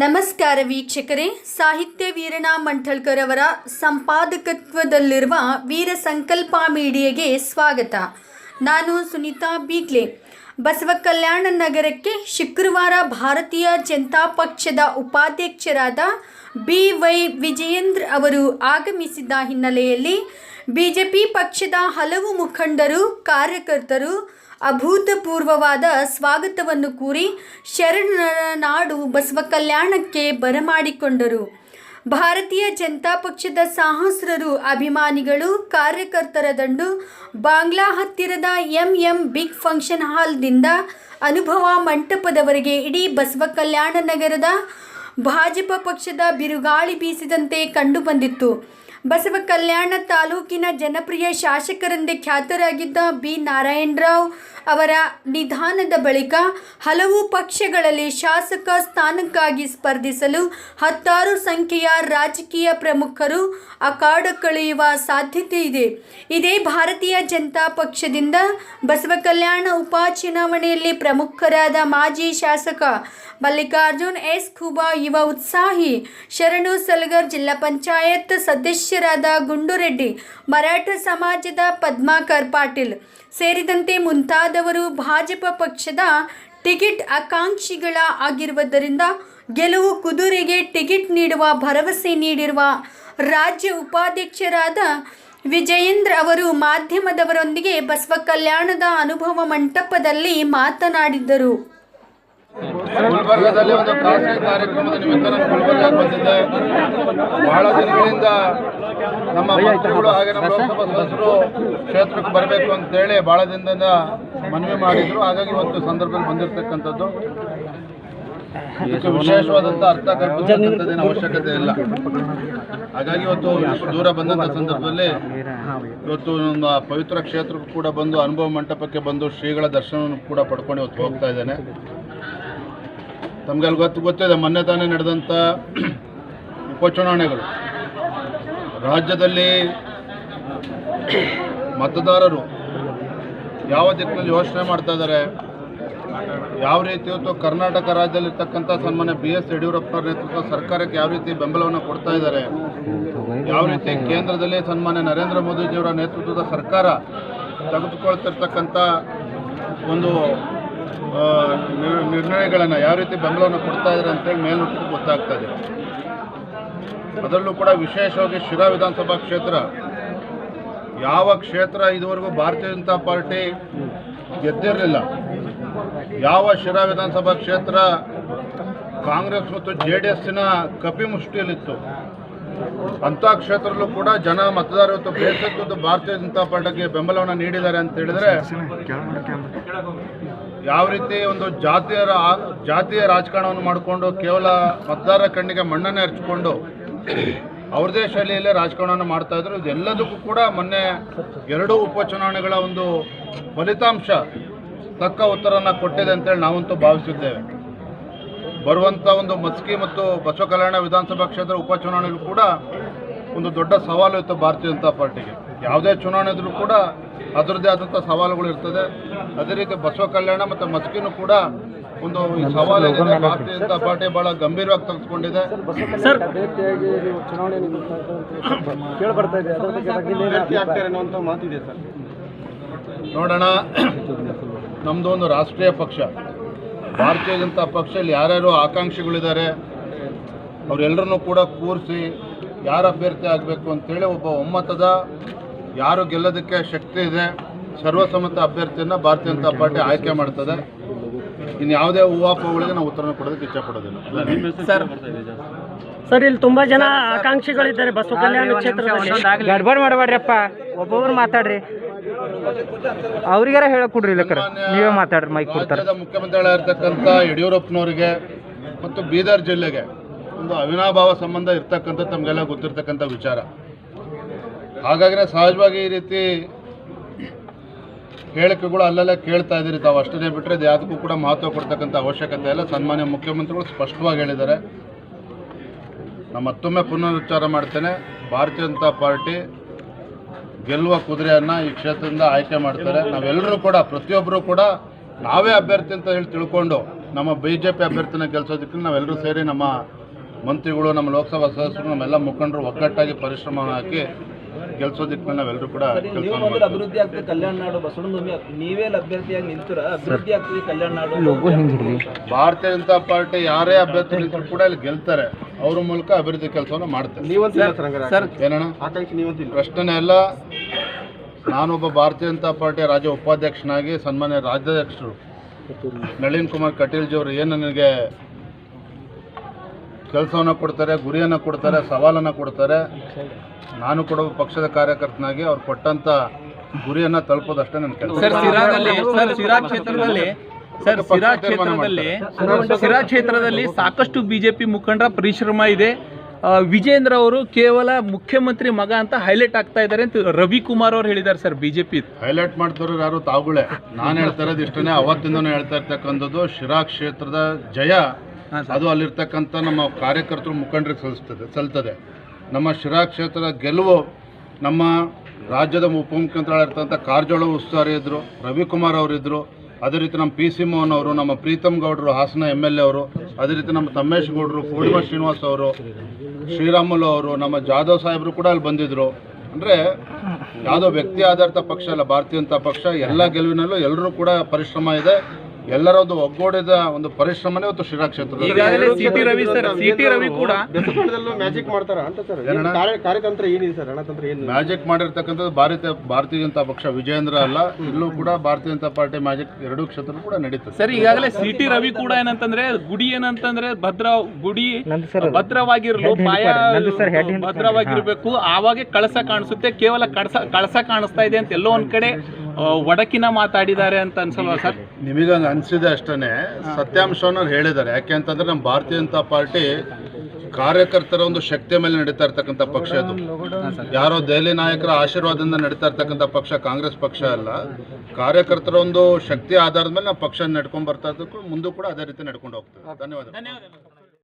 ನಮಸ್ಕಾರ ವೀಕ್ಷಕರೇ. ಸಾಹಿತ್ಯ ವೀರಣ ಮಂಠಳ್ಕರ್ ಅವರ ಸಂಪಾದಕತ್ವದಲ್ಲಿರುವ ವೀರ ಸಂಕಲ್ಪ ಮೀಡಿಯಾಗೆ ಸ್ವಾಗತ. ನಾನು ಸುನೀತಾ ಬೀಗ್ಲೆ. ಬಸವ ಕಲ್ಯಾಣ ನಗರಕ್ಕೆ ಶುಕ್ರವಾರ ಭಾರತೀಯ ಜನತಾ ಪಕ್ಷದ ಉಪಾಧ್ಯಕ್ಷರಾದ ಬಿ ವೈ ವಿಜಯೇಂದ್ರ ಅವರು ಆಗಮಿಸಿದ ಹಿನ್ನೆಲೆಯಲ್ಲಿ ಬಿಜೆಪಿ ಪಕ್ಷದ ಹಲವು ಮುಖಂಡರು, ಕಾರ್ಯಕರ್ತರು ಅಭೂತಪೂರ್ವವಾದ ಸ್ವಾಗತವನ್ನು ಕೂರಿ ಶರಣರ ನಾಡು ಬಸವ ಕಲ್ಯಾಣಕ್ಕೆ ಬರಮಾಡಿಕೊಂಡರು. ಭಾರತೀಯ ಜನತಾ ಪಕ್ಷದ ಸಹಸ್ರರು ಅಭಿಮಾನಿಗಳು, ಕಾರ್ಯಕರ್ತರ ದಂಡು, ಬಾಂಗ್ಲಾ ಹತ್ತಿರದ ಎಂ ಎಂ ಬಿಗ್ ಫಂಕ್ಷನ್ ಹಾಲ್ದಿಂದ ಅನುಭವ ಮಂಟಪದವರೆಗೆ ಇಡೀ ಬಸವ ಕಲ್ಯಾಣ ನಗರದ ಭಾಜಪ ಪಕ್ಷದ ಬಿರುಗಾಳಿ ಬೀಸಿದಂತೆ ಕಂಡುಬಂದಿತ್ತು. ಬಸವ ಕಲ್ಯಾಣ ತಾಲೂಕಿನ ಜನಪ್ರಿಯ ಶಾಸಕರೆಂದೇ ಖ್ಯಾತರಾಗಿದ್ದ ಬಿ ನಾರಾಯಣರಾವ್ ಅವರ ನಿಧಾನದ ಬಳಿಕ ಹಲವು ಪಕ್ಷಗಳಲ್ಲಿ ಶಾಸಕ ಸ್ಥಾನಕ್ಕಾಗಿ ಸ್ಪರ್ಧಿಸಲು ಹತ್ತಾರು ಸಂಖ್ಯೆಯ ರಾಜಕೀಯ ಪ್ರಮುಖರು ಅಖಾಡಕ್ಕಿಳಿಯುವ ಸಾಧ್ಯತೆ ಇದೆ. ಇದೇ ಭಾರತೀಯ ಜನತಾ ಪಕ್ಷದಿಂದ ಬಸವ ಕಲ್ಯಾಣ ಉಪಚುನಾವಣೆಯಲ್ಲಿ ಪ್ರಮುಖರಾದ ಮಾಜಿ ಶಾಸಕ ಮಲ್ಲಿಕಾರ್ಜುನ್ ಎಸ್. ಖುಬಾ ಯುವ ಉತ್ಸಾಹಿ, ಶರಣು ಸಲಗರ್ ಜಿಲ್ಲಾ ಪಂಚಾಯತ್ ಸದಸ್ಯರಾದ ಗುಂಡುರೆಡ್ಡಿ, ಮರಾಠ ಸಮಾಜದ ಪದ್ಮಾಕರ್ ಪಾಟೀಲ್ ಸೇರಿದಂತೆ ಮುಂತಾದವರು ಭಾಜಪ ಪಕ್ಷದ ಟಿಕೆಟ್ ಆಕಾಂಕ್ಷಿಗಳ ಆಗಿರುವುದರಿಂದ ಗೆಲುವು ಕುದುರೆಗೆ ಟಿಕೆಟ್ ನೀಡುವ ಭರವಸೆ ನೀಡಿರುವ ರಾಜ್ಯ ಉಪಾಧ್ಯಕ್ಷರಾದ ವಿಜಯೇಂದ್ರ ಅವರು ಮಾಧ್ಯಮದವರೊಂದಿಗೆ ಬಸವ ಕಲ್ಯಾಣದ ಅನುಭವ ಮಂಟಪದಲ್ಲಿ ಮಾತನಾಡಿದರು ಗುಲ್ಬರ್ಗದಲ್ಲಿ ಒಂದು ಖಾಸಗಿ ಕಾರ್ಯಕ್ರಮದ ನಿಮಿತ್ತ ನಾನು ಗುಲ್ಬರ್ಗಕ್ಕೆ ಬಂದಿದ್ದೆ. ಬಹಳ ದಿನಗಳಿಂದ ನಮ್ಮ ಮಂತ್ರಿಗಳು ಹಾಗೆ ನಮ್ಮ ಲೋಕಸಭಾ ಸದಸ್ಯರು ಕ್ಷೇತ್ರಕ್ಕೆ ಬರಬೇಕು ಅಂತೇಳಿ ಬಹಳ ದಿನದಿಂದ ಮನವಿ ಮಾಡಿದ್ರು. ಹಾಗಾಗಿ ಇವತ್ತು ಸಂದರ್ಭದಲ್ಲಿ ಬಂದಿರತಕ್ಕಂಥದ್ದು. ಇದಕ್ಕೆ ವಿಶೇಷವಾದಂಥ ಅರ್ಥ ಕಲ್ಪಿಸತಕ್ಕಂಥದ್ದೇನು ಅವಶ್ಯಕತೆ ಇಲ್ಲ. ಹಾಗಾಗಿ ಇವತ್ತು ದೂರ ಬಂದಂಥ ಸಂದರ್ಭದಲ್ಲಿ ಇವತ್ತು ನಮ್ಮ ಪವಿತ್ರ ಕ್ಷೇತ್ರಕ್ಕೂ ಕೂಡ ಬಂದು ಅನುಭವ ಮಂಟಪಕ್ಕೆ ಬಂದು ಶ್ರೀಗಳ ದರ್ಶನವನ್ನು ಕೂಡ ಪಡ್ಕೊಂಡು ಇವತ್ತು ಹೋಗ್ತಾ ಇದ್ದೇನೆ. ತಮಗೆಲ್ಲ ಗೊತ್ತು, ಗೊತ್ತಿದೆ, ಮೊನ್ನೆ ತಾನೇ ನಡೆದಂಥ ಉಪಚುನಾವಣೆಗಳು. ರಾಜ್ಯದಲ್ಲಿ ಮತದಾರರು ಯಾವ ದಿಕ್ಕಿನಲ್ಲಿ ಯೋಚನೆ ಮಾಡ್ತಾ ಇದ್ದಾರೆ, ಯಾವ ರೀತಿ ಇವತ್ತು ಕರ್ನಾಟಕ ರಾಜ್ಯದಲ್ಲಿರ್ತಕ್ಕಂಥ ಸನ್ಮಾನ್ಯ ಬಿ ಎಸ್ ಯಡಿಯೂರಪ್ಪನ ನೇತೃತ್ವ ಸರ್ಕಾರಕ್ಕೆ ಯಾವ ರೀತಿ ಬೆಂಬಲವನ್ನು ಕೊಡ್ತಾ ಇದ್ದಾರೆ, ಯಾವ ರೀತಿ ಕೇಂದ್ರದಲ್ಲಿ ಸನ್ಮಾನ್ಯ ನರೇಂದ್ರ ಮೋದಿಜಿಯವರ ನೇತೃತ್ವದ ಸರ್ಕಾರ ತೆಗೆದುಕೊಳ್ತಿರ್ತಕ್ಕಂಥ ಒಂದು ನಿರ್ಣಯಗಳನ್ನು ಯಾವ ರೀತಿ ಬೆಂಬಲವನ್ನು ಕೊಡ್ತಾ ಇದ್ದಾರೆ ಅಂತೇಳಿ ಮೇಲ್ನೋಟಕ್ಕೆ ಗೊತ್ತಾಗ್ತಾ ಇದೆ. ಅದರಲ್ಲೂ ಕೂಡ ವಿಶೇಷವಾಗಿ ಶಿರಾ ವಿಧಾನಸಭಾ ಕ್ಷೇತ್ರ, ಯಾವ ಕ್ಷೇತ್ರ ಇದುವರೆಗೂ ಭಾರತೀಯ ಜನತಾ ಪಾರ್ಟಿ ಗೆದ್ದಿರಲಿಲ್ಲ, ಯಾವ ಶಿರಾ ವಿಧಾನಸಭಾ ಕ್ಷೇತ್ರ ಕಾಂಗ್ರೆಸ್ ಮತ್ತು ಜೆ ಡಿ ಎಸ್ಸಿನ ಕಪಿಮುಷ್ಟಿಯಲ್ಲಿತ್ತು ಅಂಥ ಕ್ಷೇತ್ರದಲ್ಲೂ ಕೂಡ ಜನ ಮತದಾರರು ಇವತ್ತು ಬೇಸತ್ತು ಭಾರತೀಯ ಜನತಾ ಪಾರ್ಟಿಗೆ ಬೆಂಬಲವನ್ನು ನೀಡಿದ್ದಾರೆ ಅಂತ ಹೇಳಿದ್ರೆ ಯಾವ ರೀತಿ ಒಂದು ಜಾತಿಯ ಜಾತಿಯ ರಾಜಕಾರಣವನ್ನು ಮಾಡಿಕೊಂಡು ಕೇವಲ ಮತದಾರರ ಕಣ್ಣಿಗೆ ಮಣ್ಣನ್ನೇ ಎರಚಿಕೊಂಡು ಅವ್ರದೇ ಶೈಲಿಯಲ್ಲೇ ರಾಜಕಾರಣವನ್ನು ಮಾಡ್ತಾ ಇದ್ರು, ಇದೆಲ್ಲದಕ್ಕೂ ಕೂಡ ಮೊನ್ನೆ ಎರಡೂ ಉಪಚುನಾವಣೆಗಳ ಒಂದು ಫಲಿತಾಂಶ ತಕ್ಕ ಉತ್ತರನ ಕೊಟ್ಟಿದೆ ಅಂತೇಳಿ ನಾವಂತೂ ಭಾವಿಸಿದ್ದೇವೆ. ಬರುವಂಥ ಒಂದು ಮಸ್ಕಿ ಮತ್ತು ಬಸವ ಕಲ್ಯಾಣ ವಿಧಾನಸಭಾ ಕ್ಷೇತ್ರ ಉಪಚುನಾವಣೆಗೂ ಕೂಡ ಒಂದು ದೊಡ್ಡ ಸವಾಲು ಇತ್ತು ಭಾರತೀಯ ಜನತಾ ಪಾರ್ಟಿಗೆ. ಯಾವುದೇ ಚುನಾವಣೆ ಇದ್ರೂ ಕೂಡ ಅದರದ್ದೇ ಆದಂಥ ಸವಾಲುಗಳು ಇರ್ತದೆ. ಅದೇ ರೀತಿ ಬಸವ ಕಲ್ಯಾಣ ಮತ್ತು ಮಸ್ಕಿನೂ ಕೂಡ ಒಂದು ಈ ಸವಾಲು ಪಾರ್ಟಿಯಿಂದ ಭಾರತೀಯ ಜನತಾ ಪಾರ್ಟಿ ಬಹಳ ಗಂಭೀರವಾಗಿ ತೆಗೆದುಕೊಂಡಿದೆ ಅನ್ನುವಂಥ ಮಾತಿದೆ ಸರ್. ನೋಡೋಣ. ನಮ್ಮದು ಒಂದು ರಾಷ್ಟ್ರೀಯ ಪಕ್ಷ. ಭಾರತೀಯ ಜನತಾ ಪಕ್ಷದಲ್ಲಿ ಯಾರ್ಯಾರು ಆಕಾಂಕ್ಷಿಗಳಿದ್ದಾರೆ ಅವರೆಲ್ಲರನ್ನೂ ಕೂಡ ಕೂರಿಸಿ ಯಾರು ಅಭ್ಯರ್ಥಿ ಆಗಬೇಕು ಅಂತೇಳಿ ಒಬ್ಬ ಒಮ್ಮತದ ಯಾರು ಗೆಲ್ಲೋದಕ್ಕೆ ಶಕ್ತಿ ಇದೆ ಸರ್ವಸಮ್ಮತ ಅಭ್ಯರ್ಥಿಯನ್ನು ಭಾರತೀಯ ಜನತಾ ಪಾರ್ಟಿ ಆಯ್ಕೆ ಮಾಡ್ತದೆ. ಇನ್ನು ಯಾವುದೇ ಹೂವಾಪಗಳಿಗೆ ನಾವು ಉತ್ತರ ಕೊಡೋದಕ್ಕೆ ಇಷ್ಟಪಡೋದಿಲ್ಲ ಸರ್ ಸರ್ ಇಲ್ಲಿ ತುಂಬಾ ಜನ ಆಕಾಂಕ್ಷಿಗಳಿದ್ದಾರೆ ಬಸವ ಕಲ್ಯಾಣ ಕ್ಷೇತ್ರದಲ್ಲಿ. ಗಡ್ಬಡ್ ಮಾಡಬೇಡ್ರಪ್ಪ. ಒಬ್ಬೊಬ್ರು ಮಾತಾಡ್ರಿ. ಅವ್ರಿಗಾರ ಹೇಳಕ್ ಕೊಡ್ರಿ ಇಲ್ಲಕ್ಕಾರ ನೀವೇ ಮಾತಾಡ್ರಿ ಮೈಕ್ ಕೊಡ್ತಾರೆ. ಮುಖ್ಯಮಂತ್ರಿಗಳಾಗಿರ್ತಕ್ಕಂಥ ಯಡಿಯೂರಪ್ಪನವರಿಗೆ ಮತ್ತು ಬೀದರ್ ಜಿಲ್ಲೆಗೆ ಒಂದು ಅವಿನಾಭಾವ ಸಂಬಂಧ ಇರ್ತಕ್ಕಂಥ ತಮಗೆಲ್ಲ ಗೊತ್ತಿರ್ತಕ್ಕಂಥ ವಿಚಾರ. ಹಾಗಾಗಿನೇ ಸಹಜವಾಗಿ ಈ ರೀತಿ ಹೇಳಿಕೆಗಳು ಅಲ್ಲೆಲ್ಲ ಕೇಳ್ತಾ ಇದ್ದೀರಿ ತಾವು. ಅಷ್ಟೇ ಬಿಟ್ಟರೆ ಅದು ಯಾವುದಕ್ಕೂ ಕೂಡ ಮಹತ್ವ ಕೊಡ್ತಕ್ಕಂಥ ಅವಶ್ಯಕತೆ ಇಲ್ಲ. ಸನ್ಮಾನ್ಯ ಮುಖ್ಯಮಂತ್ರಿಗಳು ಸ್ಪಷ್ಟವಾಗಿ ಹೇಳಿದ್ದಾರೆ. ನಮ್ಮ ಮತ್ತೊಮ್ಮೆ ಪುನರುಚ್ಚಾರ ಮಾಡ್ತೇನೆ. ಭಾರತೀಯ ಜನತಾ ಪಾರ್ಟಿ ಗೆಲ್ಲುವ ಕುದುರೆಯನ್ನು ಈ ಕ್ಷೇತ್ರದಿಂದ ಆಯ್ಕೆ ಮಾಡ್ತಾರೆ. ನಾವೆಲ್ಲರೂ ಕೂಡ, ಪ್ರತಿಯೊಬ್ಬರೂ ಕೂಡ ನಾವೇ ಅಭ್ಯರ್ಥಿ ಅಂತ ಹೇಳಿ ತಿಳ್ಕೊಂಡು ನಮ್ಮ ಬಿ ಜೆ ಪಿ ಅಭ್ಯರ್ಥಿನ ಗೆಲ್ಸೋದಕ್ಕೆ ನಾವೆಲ್ಲರೂ ಸೇರಿ ನಮ್ಮ ಮಂತ್ರಿಗಳು, ನಮ್ಮ ಲೋಕಸಭಾ ಸದಸ್ಯರು, ನಮ್ಮೆಲ್ಲ ಮುಖಂಡರು ಒಗ್ಗಟ್ಟಾಗಿ ಪರಿಶ್ರಮ ಹಾಕಿ ಗೆಲ್ಸೋದಕ್ಕೆ ನಾವೆಲ್ಲರೂ ಕೂಡ ನೀವು ಕೆಲಸ ಮೊದಲು ಅಭಿವೃದ್ಧಿ ಆಗ್ತದೆ ಕಲ್ಯಾಣ ನಾಡು ಬಸವಣ್ಣನ ನೀವೇ ಅಭ್ಯರ್ಥಿಯಾಗಿ ನಿಂತರ? ಅಭಿವೃದ್ಧಿ ಆಗ್ತದೆ ಕಲ್ಯಾಣ ನಾಡು? ಲೋಗೋ ಹಿಂಗಿರ್ಲಿ ಭಾರತೀಯ ಜನತಾ ಪಾರ್ಟಿ ಯಾರೇ ಅಭ್ಯರ್ಥಿ ನಿಂತರೂ ಕೂಡ ಇಲ್ಲಿ ಗೆಲ್ತಾರೆ. ಅವ್ರ ಮೂಲಕ ಅಭಿವೃದ್ಧಿ ಕೆಲಸವನ್ನು ಮಾಡ್ತಾರೆ. ಏನಣ್ಣ? ಆಕಾಂಕ್ಷಿ ನೀವಂತಿಲ್ಲ ಪ್ರಶ್ನೆ ಎಲ್ಲ ನಾನೊಬ್ಬ ಭಾರತೀಯ ಜನತಾ ಪಾರ್ಟಿಯ ರಾಜ್ಯ ಉಪಾಧ್ಯಕ್ಷನಾಗಿ ಸನ್ಮಾನ್ಯ ರಾಜ್ಯಾಧ್ಯಕ್ಷರು ನಳಿನ್ ಕುಮಾರ್ ಕಟೀಲ್ ಅವರು ಏನು ನನಗೆ ಕೆಲಸವನ್ನು ಕೊಡ್ತಾರೆ ಗುರಿಯನ್ನು ಕೊಡ್ತಾರೆ ಸವಾಲನ್ನು ಕೊಡ್ತಾರೆ. ನಾನು ಕೂಡ ಪಕ್ಷದ ಕಾರ್ಯಕರ್ತನಾಗಿ ಅವ್ರು ಕೊಟ್ಟಂತ ಗುರಿಯನ್ನ ತಲುಪೋದಷ್ಟೇ ನನ್ನ ಕೆಲಸ. ಸಿರಾ ಕ್ಷೇತ್ರದಲ್ಲಿ ಸರ್ ಸಿರಾ ಕ್ಷೇತ್ರದಲ್ಲಿ ಸಿರಾ ಕ್ಷೇತ್ರದಲ್ಲಿ ಸಾಕಷ್ಟು ಬಿಜೆಪಿ ಮುಖಂಡರ ಪರಿಶ್ರಮ ಇದೆ. ವಿಜೇಂದ್ರ ಅವರು ಕೇವಲ ಮುಖ್ಯಮಂತ್ರಿ ಮಗ ಅಂತ ಹೈಲೈಟ್ ಆಗ್ತಾ ಇದ್ದಾರೆ ಅಂತ ರವಿಕುಮಾರ್ ಅವರು ಹೇಳಿದ್ದಾರೆ ಸರ್ ಬಿಜೆಪಿ. ಹೈಲೈಟ್ ಮಾಡ್ತಾರೋ ಯಾರು? ತಾವುಗಳೇ. ನಾನು ಹೇಳ್ತಾ ಇರೋದು ಇಷ್ಟನೇ ಅವತ್ತಿಂದನೂ ಹೇಳ್ತಾ ಇರ್ತಕ್ಕಂಥದ್ದು ಶಿರಾ ಕ್ಷೇತ್ರದ ಜಯ ಅದು ಅಲ್ಲಿರ್ತಕ್ಕಂಥ ನಮ್ಮ ಕಾರ್ಯಕರ್ತರು ಮುಖಂಡರಿಗೆ ಸಲ್ಲಿಸ್ತದೆ, ಸಲ್ತದೆ. ನಮ್ಮ ಶಿರಾ ಕ್ಷೇತ್ರದ ಗೆಲುವು ನಮ್ಮ ರಾಜ್ಯದ ಉಪಮುಖ್ಯಮಂತ್ರಿಗಳಿರ್ತಕ್ಕಂಥ ಕಾರಜೋಳ ಉಸ್ತುವಾರಿ ಇದ್ದರು ರವಿಕುಮಾರ್ ಅವರಿದ್ದರು ಅದೇ ರೀತಿ ನಮ್ಮ ಪಿ ಸಿ ಮೋಹನ್ ಅವರು, ನಮ್ಮ ಪ್ರೀತಮ್ ಗೌಡರು, ಹಾಸನ ಎಂ ಎಲ್ ಎ ಅವರು, ಅದೇ ರೀತಿ ನಮ್ಮ ತಮ್ಮೇಶ್ ಗೌಡರು, ಪೂರ್ಣಿಮಾ ಶ್ರೀನಿವಾಸ್ ಅವರು, ಶ್ರೀರಾಮುಲು ಅವರು, ನಮ್ಮ ಜಾಧವ್ ಸಾಹೇಬರು ಕೂಡ ಅಲ್ಲಿ ಬಂದಿದ್ದರು ಅಂದರೆ ಯಾವುದೋ ವ್ಯಕ್ತಿ ಆಧಾರಿತ ಪಕ್ಷ ಅಲ್ಲ ಭಾರತೀಯ ಜನತಾ ಪಕ್ಷ, ಎಲ್ಲ ಗೆಲುವಿನಲ್ಲೂ ಎಲ್ಲರೂ ಕೂಡ ಪರಿಶ್ರಮ ಇದೆ. ಎಲ್ಲರ ಒಂದು ಒಗ್ಗೂಡಿದ ಒಂದು ಪರಿಶ್ರಮನೇ ಇವತ್ತು ಶಿರಾ ಕ್ಷೇತ್ರದಲ್ಲಿ. C T Ravi sir C T Ravi ಕೂಡ ಮ್ಯಾಜಿಕ್ ಮಾಡ್ತಾರ ಅಂತ ಸರ್ ಕಾರ್ಯ ಕಾರ್ಯತಂತ್ರ ಏನಿದೆ ಸರ್ ರಣತಂತ್ರ ಏನು ಮ್ಯಾಜಿಕ್ ಮಾಡಿರ್ತಕ್ಕಂಥದ್ದು ಭಾರತೀಯ ಭಾರತೀಯ ಜನತಾ ಪಕ್ಷ ವಿಜಯೇಂದ್ರ ಅಲ್ಲ. ಇಲ್ಲೂ ಕೂಡ ಭಾರತೀಯ ಜನತಾ ಪಾರ್ಟಿ ಮ್ಯಾಜಿಕ್ ಎರಡೂ ಕ್ಷೇತ್ರ ಕೂಡ ನಡೀತದೆ ಸರಿ ಈಗಾಗಲೇ ಸಿ ಟಿ ರವಿ ಕೂಡ ಏನಂತಂದ್ರೆ ಗುಡಿ ಏನಂತಂದ್ರೆ ಭದ್ರ ಗುಡಿ ಭದ್ರವಾಗಿರಲು ಪಾಯ. ಭದ್ರವಾಗಿರ್ಬೇಕು. ಆವಾಗೆ ಕಳಸ ಕಾಣಿಸುತ್ತೆ. ಕೇವಲ ಕಳಸ ಕಳಸ ಕಾಣಿಸ್ತಾ ಇದೆ ಅಂತ ಎಲ್ಲೋ ಒಂದ್ ಕಡೆ ಒಡಕಿನ ಮಾತಾಡಿದ್ದಾರೆ ಅಂತ ಅನ್ಸಲ್ವಾ ಸರ್? ನಿಮಗಂಗೆ ಅನಿಸಿದೆ ಅಷ್ಟೇ ಸತ್ಯಾಂಶವನ್ನು ಅವ್ರು ಹೇಳಿದ್ದಾರೆ. ಯಾಕೆ ಅಂತಂದ್ರೆ ನಮ್ಮ ಭಾರತೀಯ ಜನತಾ ಪಾರ್ಟಿ ಕಾರ್ಯಕರ್ತರ ಒಂದು ಶಕ್ತಿಯ ಮೇಲೆ ನಡೀತಾ ಇರ್ತಕ್ಕಂಥ ಪಕ್ಷ ಅದು. ಯಾರೋ ದೆಹಲಿ ನಾಯಕರ ಆಶೀರ್ವಾದದಿಂದ ನಡೀತಾ ಇರ್ತಕ್ಕಂಥ ಪಕ್ಷ ಕಾಂಗ್ರೆಸ್ ಪಕ್ಷ ಅಲ್ಲ. ಕಾರ್ಯಕರ್ತರ ಒಂದು ಶಕ್ತಿ ಆಧಾರದ ಮೇಲೆ ನಾವು ಪಕ್ಷ ನಡ್ಕೊಂಡ್ ಬರ್ತಾ ಇದ್ದಕ್ಕೂ ಮುಂದೂ ಕೂಡ ಅದೇ ರೀತಿ ನಡ್ಕೊಂಡು ಹೋಗ್ತದೆ ಧನ್ಯವಾದ ಧನ್ಯವಾದ